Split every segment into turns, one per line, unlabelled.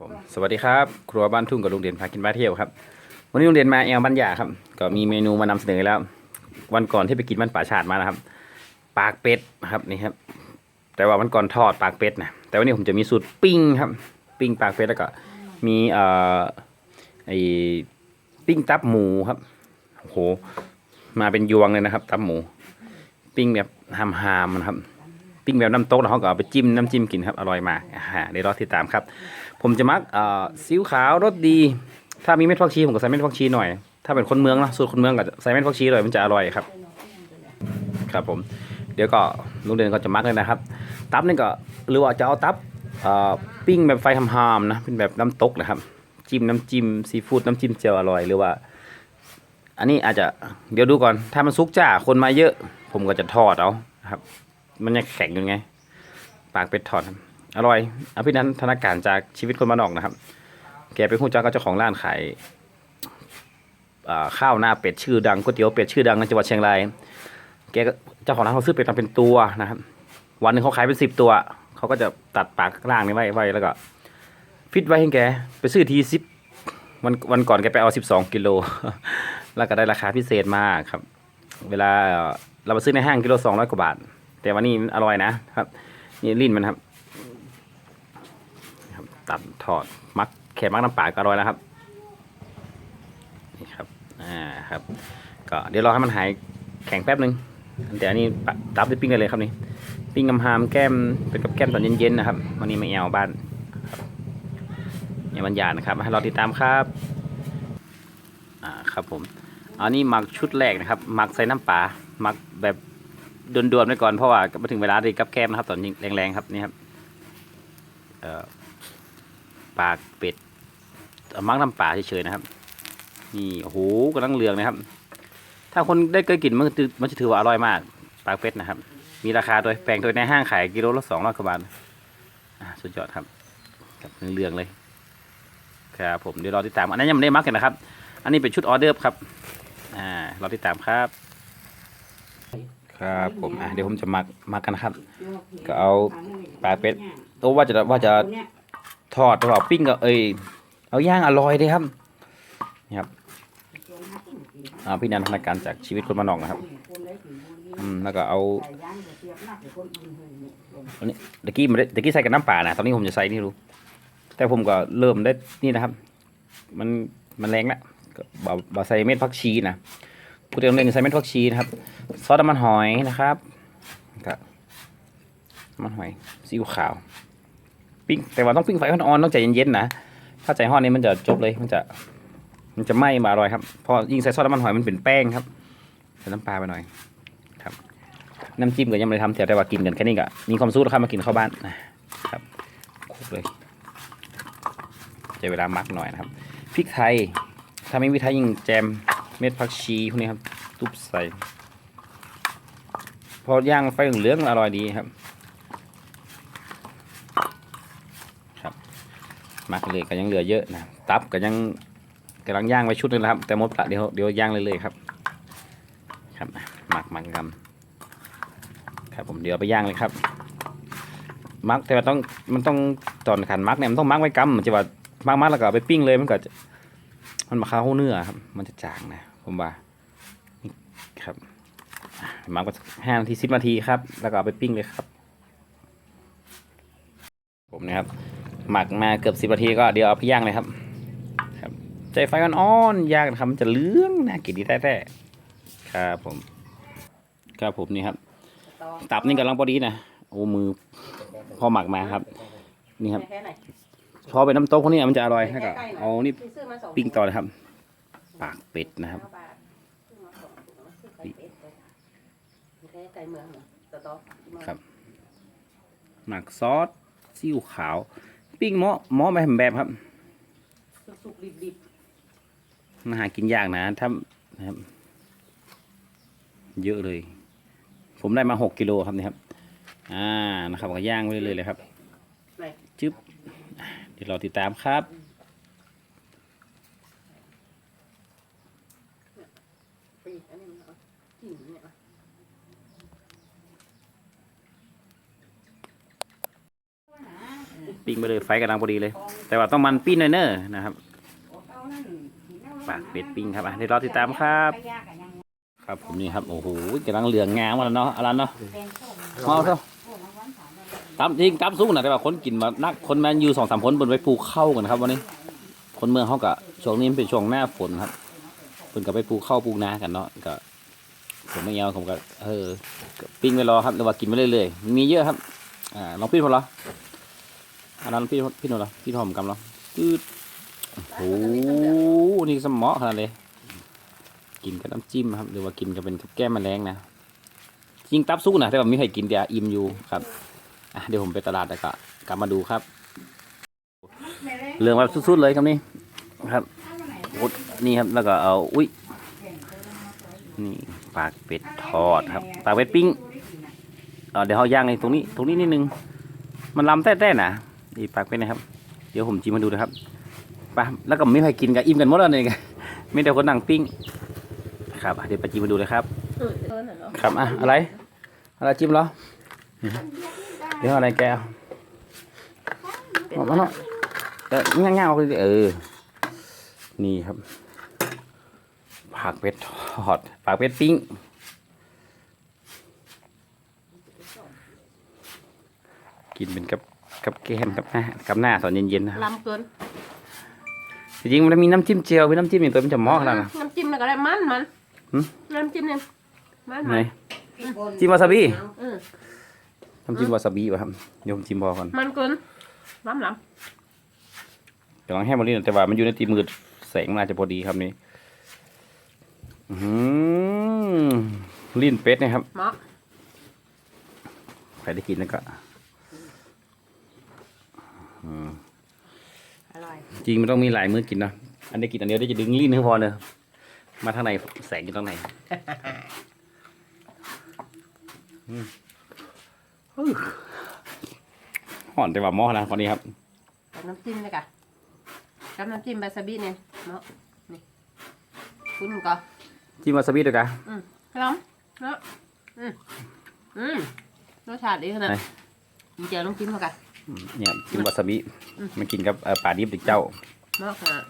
ผมสวัสดีครับ ครัวบ้านทุ่งกับลุงเด่นพากินบ้านเที่ยวครับ วันนี้ลุงเด่นมาแอลบ้านหยาครับ ก็มีเมนูมานำเสนอแล้ว วันก่อนที่ไปกินบ้านป่าชาติมานะครับ ปากเป็ดนะครับนี่ครับ แต่ว่าวันก่อนทอดปากเป็ดนะแต่วันนี้ผมจะมีสูตรปิ้งครับ ปิ้งปากเป็ดแล้วก็ มีเอ่อไอปิ้งตับหมูครับโอ้โหมาเป็นยวงเลยนะครับ ตับหมู ปิ้งแบบหามๆนะครับ ปิ้งแบบน้ำตกแล้วเขาก็เอาไปจิ้มน้ำจิ้มกินครับอร่อยมากอ่าเดี๋ยวรอติดตามครับ ผมจะมักซีอิ๊วขาวรสดี ถ้ามีเม็ดผักชีผมก็ใส่เม็ดผักชีหน่อย ถ้าเป็นคนเมืองนะสูตรคนเมืองก็ใส่เม็ดผักชีหน่อยมันจะอร่อยครับ ครับผม เดี๋ยวก็ลุงเด่นก็จะมักเลยนะครับ ตับนี่ก็หรือว่าจะเอาตับปิ้งแบบไฟทำฮามนะเป็นแบบน้ำตกนะครับ จิ้มน้ำจิ้มซีฟู้ดน้ำจิ้มเจียวอร่อยหรือว่า อันนี้อาจจะเดี๋ยวดูก่อน ถ้ามันซุกจ้าคนมาเยอะ ผมก็จะทอดเอาครับ มันยังแข็งอยู่ไง ปากเป็ดทอดครับ อร่อยอภินันทนาการจากชีวิตคนบ้านอกนะครับ แกเป็นผู้จ้าก็เจ้าของร้านขายข้าวหน้าเป็ดชื่อดังก๋วยเตี๋ยวเป็ดชื่อดังในจังหวัดเชียงราย แกเจ้าของร้านเขาซื้อเป็ดมาเป็นตัวนะครับ วันหนึ่งเขาขายเป็นสิบตัว เขาก็จะตัดปากล่างนี้ไว้ไว้แล้วก็ฟิตไว้ให้แก ไปซื้อทีสิบวันวันก่อนแกไปเอาสิบสองกิโล แล้วก็ได้ราคาพิเศษมากครับ เวลาเราไปซื้อในห้างกิโลสองร้อยกว่าบาท แต่วันนี้อร่อยนะครับ นี่ลิ้นมันครับ ตัดถอดมักแค่มักน้ำปลาก็อร่อยแล้วครับนี่ครับอ่าครับ ก็เดี๋ยวรอให้มันหายแข็งแป๊บนึงเดี๋ยวอันนี้ตับได้ปิ้งกันเลยครับนี่ปิ้งกำฮามแก้มเป็นกับแก้มตอนเย็นๆนะครับวันนี้มาแอวบ้านครับเนี่ยบรรยานะครับให้เราติดตามครับอ่าครับผมอันนี้หมักชุดแรกนะครับหมักใส่น้ำปลาหมักแบบด่วนๆไปก่อนเพราะว่ามาถึงเวลาที่กับแก้มนะครับ ตอนแรงๆครับนี่ครับเอ่อ ปากเป็ดมักน้ำปลาเฉยๆนะครับ นี่โอ้โหกำลังเลืองนะครับ ถ้าคนได้เคยกินมันมันจะถือว่าอร่อยมากปากเป็ดนะครับ มีราคาโดยแปลงโดยในห้างขายกิโลละสองร้อยกว่าบาทสุดยอดครับครับเลืองเลยครับผมเดี๋ยวรอติดตามอันนั้ยังไม่ได้มักกันนะครับ อันนี้เป็นชุดออเดอร์ฟครับอ่ารอติดตามครับ ครับผมอะเดี๋ยวผมจะมักมักกันนะครับ ก็เอาปลาเป็ดโอ้ว่าจะว่าจะ ทอดหรือเปล่าปิ้งก็เอ้ยเอาย่างอร่อยเลยครับนี่ครับอ่าพี่นันทนาการจากชีวิตคนมานอกนะครับอืมแล้วก็เอาอันนี้ตะกี้มันตะกี้ใส่กับน้ำปลานะตอนนี้ผมจะใส่นี่รู้ แต่ผมก็เริ่มได้นี่นะครับ มันมันแรงแล้วก็บ่บ่ใส่เม็ดผักชีนะผู้เรียนเรียนใส่เม็ดผักชีนะครับซอสน้ำมันหอยนะครับก็น้ำมันหอยซีอิ๊วขาว ปิ้งแต่ว่าต้องปิ้งไฟอ่อนๆต้องใจเย็นๆนะถ้าใจห้อนนี่มันจะจบเลยมันจะมันจะไหม้มาอร่อยครับพอยิ่งใส่ซอสน้ำมันหอยมันเป็นแป้งครับใส่น้ำปลาไปหน่อยครับ น้ำจิ้มก็ยังไม่ได้ทำแต่ว่ากินกันแค่นี้ก็มีความสู้แล้วครับมากินข้าวบ้านนะครับคุกเลยใช้เวลามักหน่อยนะครับพริกไทย ถ้าไม่มีไทยยิ่งแจมเม็ดผักชีพวกนี้ครับ ตุบใส่ พอย่างไฟเหลืองๆอร่อยดีครับ มักเลยก็ยังเหลือเยอะนะตับก็ยังกำลังย่างไว้ชุดนึงนะครับ แต่หมดละเดี๋ยวเดี๋ยวย่างเลยเลยๆครับ ครับหมักหมักกำครับผมเดี๋ยวไปย่างเลยครับ มักแต่ว่าต้องมันต้องตอนขันมักเนี่ยมันต้องมักไว้กำมันจะว่ามักมักแล้วก็ไปปิ้งเลยมันก็จะมันมาเข้าเนื้อครับ มันจะจางนะผมว่าครับมักไว้ห้านาทีสิบนาทีครับ แล้วก็ไปปิ้งเลยครับ ผมนะครับ หมักมาเกือบสิบนาทีก็เดี๋ยวเอาไปย่างเลยครับครับใจไฟอ่อนๆย่างนะครับมันจะเหลืองน่ากินดีแท้ๆครับผมครับผมนี่ครับ ตับนี่กำลังพอดีนะโอ้มือพอหมักมาครับ นี่ครับพอเป็นน้ำต้มพวกนี้มันจะอร่อยแล้วก็เอานี่ปิ้งต่อเลยครับ ปากเป็ดนะครับครับ หมักซอสซีอิ๊วขาว ปิ้งหม้อหม้อแบบแบบครับ
สุกดิบ
มันหากินยากนะถ้านะครับ เยอะเลย ผมได้มาหกกิโลครับนี่ครับ อ่านะครับก็ย่างไว้เรื่อยๆเลยครับ
ๆไหน
จึ๊บอะเดี๋ยวรอติดตามครับ
ปีกอันนี้มันเอากิ่งเนี่ยเอา
ปิ้งไปเลยไฟกำลังพอดีเลย แต่ว่าต้องมันปิ้งหน่อยเนอะนะครับปากเป็ดปิ้งครับอะเดี๋ยวรอติดตามครับ ครับผมนี่ครับโอ้โหกำลังเหลืองงามมาแล้วเนาะอะไรเนาะเมาเถอะตามจริงตามสู้นะแต่ว่าคนกินมานักคนแมนยูสองสามคนบนไปปลูกเข้ากันครับวันนี้ คนเมืองเขากะช่วงนี้เป็นช่วงหน้าฝนครับคนก็ไปปลูกข้าปลูกนากันเนาะก็ผมไม่เอาผมก็เออปิ้งไปรอครับหรือว่ากินไปเรื่อยๆมีเยอะครับอ่าลองพี่พอเหรอ อันนั้นพี่พี่หนูเหรอพี่ทอมกำเหรอตืดโอ้โหนี่สมอขนาดเลย กินกับน้ำจิ้มครับ หรือว่ากินกับเป็นกับแก้มแมลงนะจริงตับสู้นะแต่ว่าไม่เคยกินเดียวอิ่มอยู่ครับอะเดี๋ยวผมไปตลาดแล้วก็กลับมาดูครับเรื่องแบบสุดๆเลยครับนี่ครับโอ้นี่ครับแล้วก็เอาอุ้ยนี่ปากเป็ดทอดครับปากเป็ดปิ้งเอ่อเดี๋ยวเขาย่างในตรงนี้ ตรงนี้นิดนึง มันลำแต้ๆนะ นี่ปากเป็ดนะครับ เดี๋ยวผมจิ้มมาดูนะครับปแล้วก็ไม่เคยกินกับอิ่มกันหมดแล้วเนี่ยไม่แต่คนนั่งปิ้ง ครับเดี๋ยวไปจิ้มมาดูเลยครับครับอะอะไรอะไรจิ้มเหรอเดี๋ยวอะไรแกเอาบอกมาเนาะเออง่ายๆเอาไปดิเออ นี่ครับผักเป็ดทอดผักเป็ดปิ้งกินเป็นกับ กับแกมกับหน้ากับหน้าตอนเย็นๆนะครับ
ลำเกิน
จริงๆมันมีน้ำจิ้มเจียวมีน้ำจิ้มอย่างตัวมันจะเหมอกแล้วนะ
น้ำจิ้มน่ะก็ได้มันมัน
หืม
น้ำจิ้มเนี่ยมัน
ไหน
มัน
จิ้มวาซาบิ
เออ
น้ำจิ้มวาซาบิป่ะครับเดี๋ยวผมจิ้มพอก่อน
มันเกินล้ำหลัง
กำลังแห้งมาลีนแต่ว่ามันอยู่ในตีมือแสงมันอาจจะพอดีครับนี่อื้อหือลิ้นเป็ดนะครับ
เหมาะ
ใครได้กินแล้วก็ อืม
อร่อย
จริงมันต้องมีหลายมื้อกินเนอะอันนี้กินอันเดียวได้จะดึงลิ้นให้พอเนอะมาทางในแสงอยู่ตรงไหนอืมอื้อห่อนแต่ว่าหม้อนะคนนี้ครับ
กับน้ำจิ้มเลยกะกับน้ำจิ้มบาซาบิเนี่ยเนาะนี่คุณก็
จิ้มวาซาบิด้วยกัน
อืมล้ำเนาะอืมอืมรสชาติดีขนาด
ไหน
มีเจอน้ำจิ้มเขากะ
อืม เนี่ยจิ้มวาซาบิ
อืม
มันกินกับเอ่อปลาดิบติกเจ้า
เนาะขนาด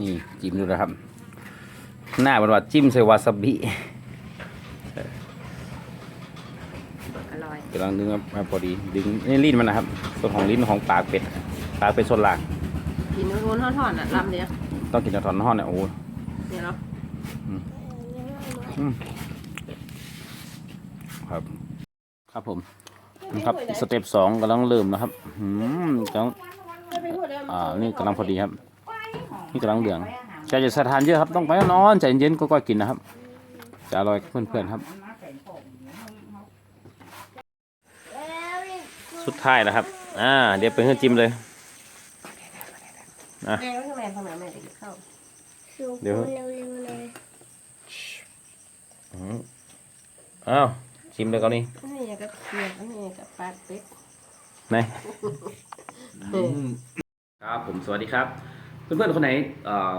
นี่จิ้มดูนะครับ หน้าเป็นว่าจิ้มใส่วาซาบิ
อร่อย
กำลังดึงมาพอดี ดึงนี่ลิ้นมันนะครับ ส่วนของลิ้นของปากเป็ด ปากเป็ดส่วนหลัง
กินนู้นๆทอดๆน่ะลำเดียว
ต้องกินกับถอนห่อนเนี่ยโอ้โห
เนี่ยเนาะ
ครับ ครับผม นะครับสเต็ปสองกำลังเริ่มนะครับอืมกำลังอ่านี่กำลังพอดีครับ นี่กำลังเหลืองใจจะสถานเยอะครับต้องไปนอนใจเย็นๆก็ๆกินนะครับ จะอร่อยกับเพื่อนๆครับ สุดท้ายนะครับ อ่า เดี๋ยวไปขึ้นจิ้มเลย
แม่ก็คือแม่พ่อแม่แม่เด็กเข้า
เดี๋ยว
เร็วๆเลย
อืมอ้าว ชิมเลยก่อนนี่
อันนี้ก็เคียอันนี้ก็ปลาเป็ด
ไหนครับผมสวัสดีครับ เพื่อนๆคนไหนเอ่อ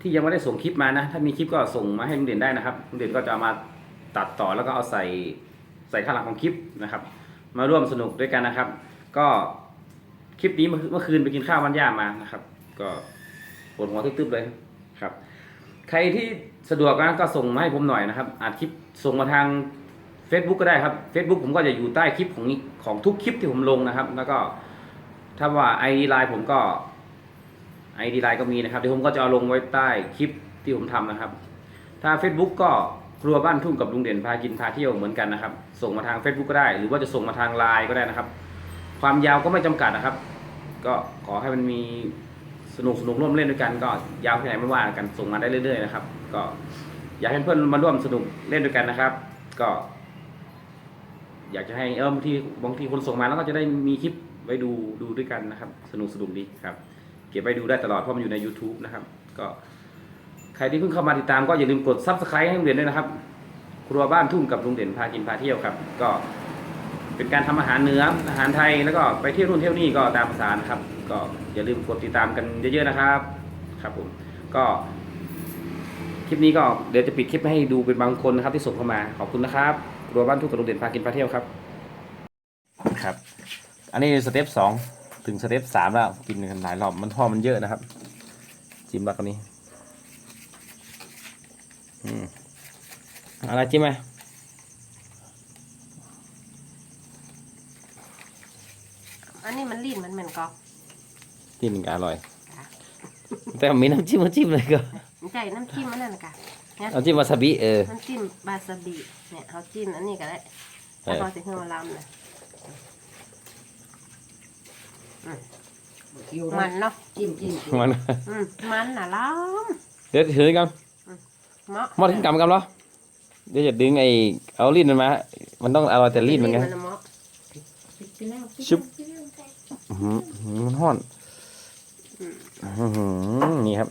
ที่ยังไม่ได้ส่งคลิปมานะ ถ้ามีคลิปก็ส่งมาให้ลุงเด่นได้นะครับลุงเด่นก็จะเอามาตัดต่อแล้วก็เอาใส่ใส่ข้างหลังของคลิปนะครับ มาร่วมสนุกด้วยกันนะครับ ก็คลิปนี้เมื่อเมื่อคืนไปกินข้าววันย่ามานะครับ ก็ปวดหัวตึ๊บๆเลยครับ ใครที่สะดวกนะก็ส่งมาให้ผมหน่อยนะครับอาจคลิปส่งมาทาง Facebook ก็ได้ครับ Facebook ผมก็จะอยู่ใต้คลิปของนี้ของทุกคลิปที่ผมลงนะครับ แล้วก็ถ้าว่า ID ไลน์ผมก็ ID ไลน์ก็มีนะครับเดี๋ยวผมก็จะเอาลงไว้ใต้คลิปที่ผมทำนะครับ ถ้า Facebook ก็ครัวบ้านทุ่งกับลุงเด่นพากินพาเที่ยวเหมือนกันนะครับ ส่งมาทาง Facebook ก็ได้ หรือว่าจะส่งมาทางไลน์ก็ได้นะครับ ความยาวก็ไม่จำกัดนะครับ ก็ขอให้มันมีสนุกสนุกร่วมเล่นด้วยกัน ก็ยาวแค่ไหนไม่ว่ากันส่งมาได้เรื่อย ๆ นะครับ ก็อยากให้เพื่อนมาร่วมสนุกเล่นด้วยกันนะครับ ก็ อยากจะให้เออบางทีบางทีคนส่งมาแล้วก็จะได้มีคลิปไว้ดูดูด้วยกันนะครับ สนุกสนุกดีครับ เก็บไว้ดูได้ตลอดเพราะมันอยู่ใน YouTube นะครับ ก็ใครที่เพิ่งเข้ามาติดตามก็อย่าลืมกด Subscribe ให้ลุงเด่นด้วยนะครับ ครัวบ้านทุ่งกับลุงเด่นพากินพาเที่ยวครับ ก็เป็นการทำอาหารเหนืออาหารไทยแล้วก็ไปเที่ยวนู่นเที่ยวนี่ก็ตามภาษานะครับ ก็อย่าลืมกดติดตามกันเยอะๆนะครับ ครับผมก็คลิปนี้ก็เดี๋ยวจะปิดคลิปให้ดูเป็นบางคนนะครับที่ส่งเข้ามาขอบคุณนะครับ ครัวบ้านทุ่งกับลุงเด่นพากินพาเที่ยวครับครับอนนี้สเต็ปสองถึงสเต็ปสามแล้วกินกันหลายรอบมันทอดมันเยอะนะครับ จิ้มแล้วกันนี้อืมเอะไรจิ้มไหม
อันนี้มันลีนมันเหมือนก็
จิ้มมันก็อร่อย แต่มีน้ำจิ้มมาจิ้มเลยก็
มันใจน้ำจิ้มมันนั่นนะกะ เนี่ย
น้ำจิ้มวาซาบิเออ
น้ำจิ้มบาสบิเนี่ยเขาจิ้มอันนี้ก็ได้
เอ
ถ้า
อ
เขาสิขึ้นมาลำนะ
อยู่
มั
มัน
นเนาะ
จิ้มจิ้ม
มัน
อืมมันน่ะล้
เดี๋ยวถือกันำ
เมาะ
มอดทิ้งกำกันเหรอเดี๋ยวจะดึงไอ้เอาลิ้นมันมา มันต้องเอาแต่ลิ้นมันไง
น่ะเมาะ
กินแล้วกิน
ชุบ
กินแล้วไก่
อื้อหือมันห้อนอื้อหือนี่ครับ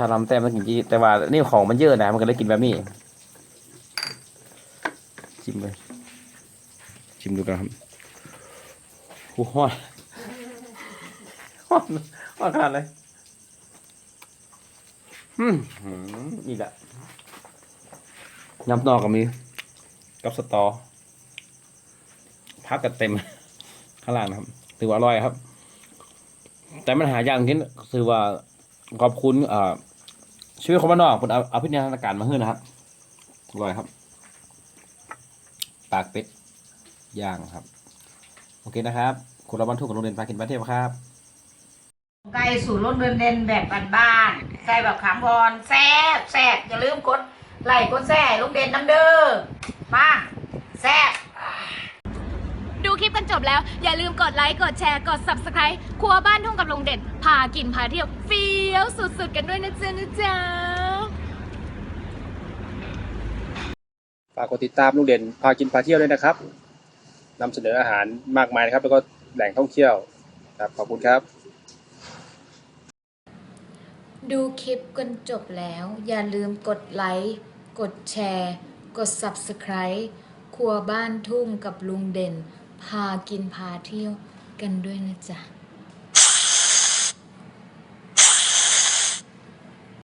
ถ้าลำแต้มต้องกินจีแต่ว่านี่ของมันเยอะนะมันก็เลยกินแบบนี้ชิมเลยชิมดูกันครับโอ้โหห้อนห้อนห้อนขนาดเลยอืมหืมนี่แหละยำนอกก็มีกับสตอพักกันเต็มข้างล่างนะครับ ถือว่าอร่อยครับ แต่มันหายากจริงๆคือว่าขอบคุณอ่า ชีวิตคนบ้านนอกคนเอาเอาพิจารณาการมาให้นะครับอร่อยครับ ปากเป็ดย่างครับ โอเคนะครับคุณเราบรรทุกกับโรงเรียนพากินประเทศครับ
ไก่สูตรรสเดินเด่นแบบบ้านๆใส่แบบขามพรแซ่บแซ่บอย่าลืมกดไลค์กดแซ่ลูกเด่นน้ำเด้อมาแซ่บ
คลิปกันจบแล้ว อย่าลืมกดไลค์ กดแชร์ กด Subscribe ครัวบ้านทุ่งกับลุงเด่น พากินพาเที่ยวเฟี้ยวสุดๆ กันด้วยนะจ๊ะนะจ๊ะ
ฝากกดติดตามลุงเด่นพากินพาเที่ยวด้วยนะครับนำเสนออาหารมากมายนะครับ แล้วก็แหล่งท่องเที่ยวครับขอบคุณครับ
ดูคลิปกันจบแล้ว อย่าลืมกดไลค์ กดแชร์ กด Subscribe ครัวบ้านทุ่งกับลุงเด่น พากินพาเที่ยวกันด้วยนะจ๊ะ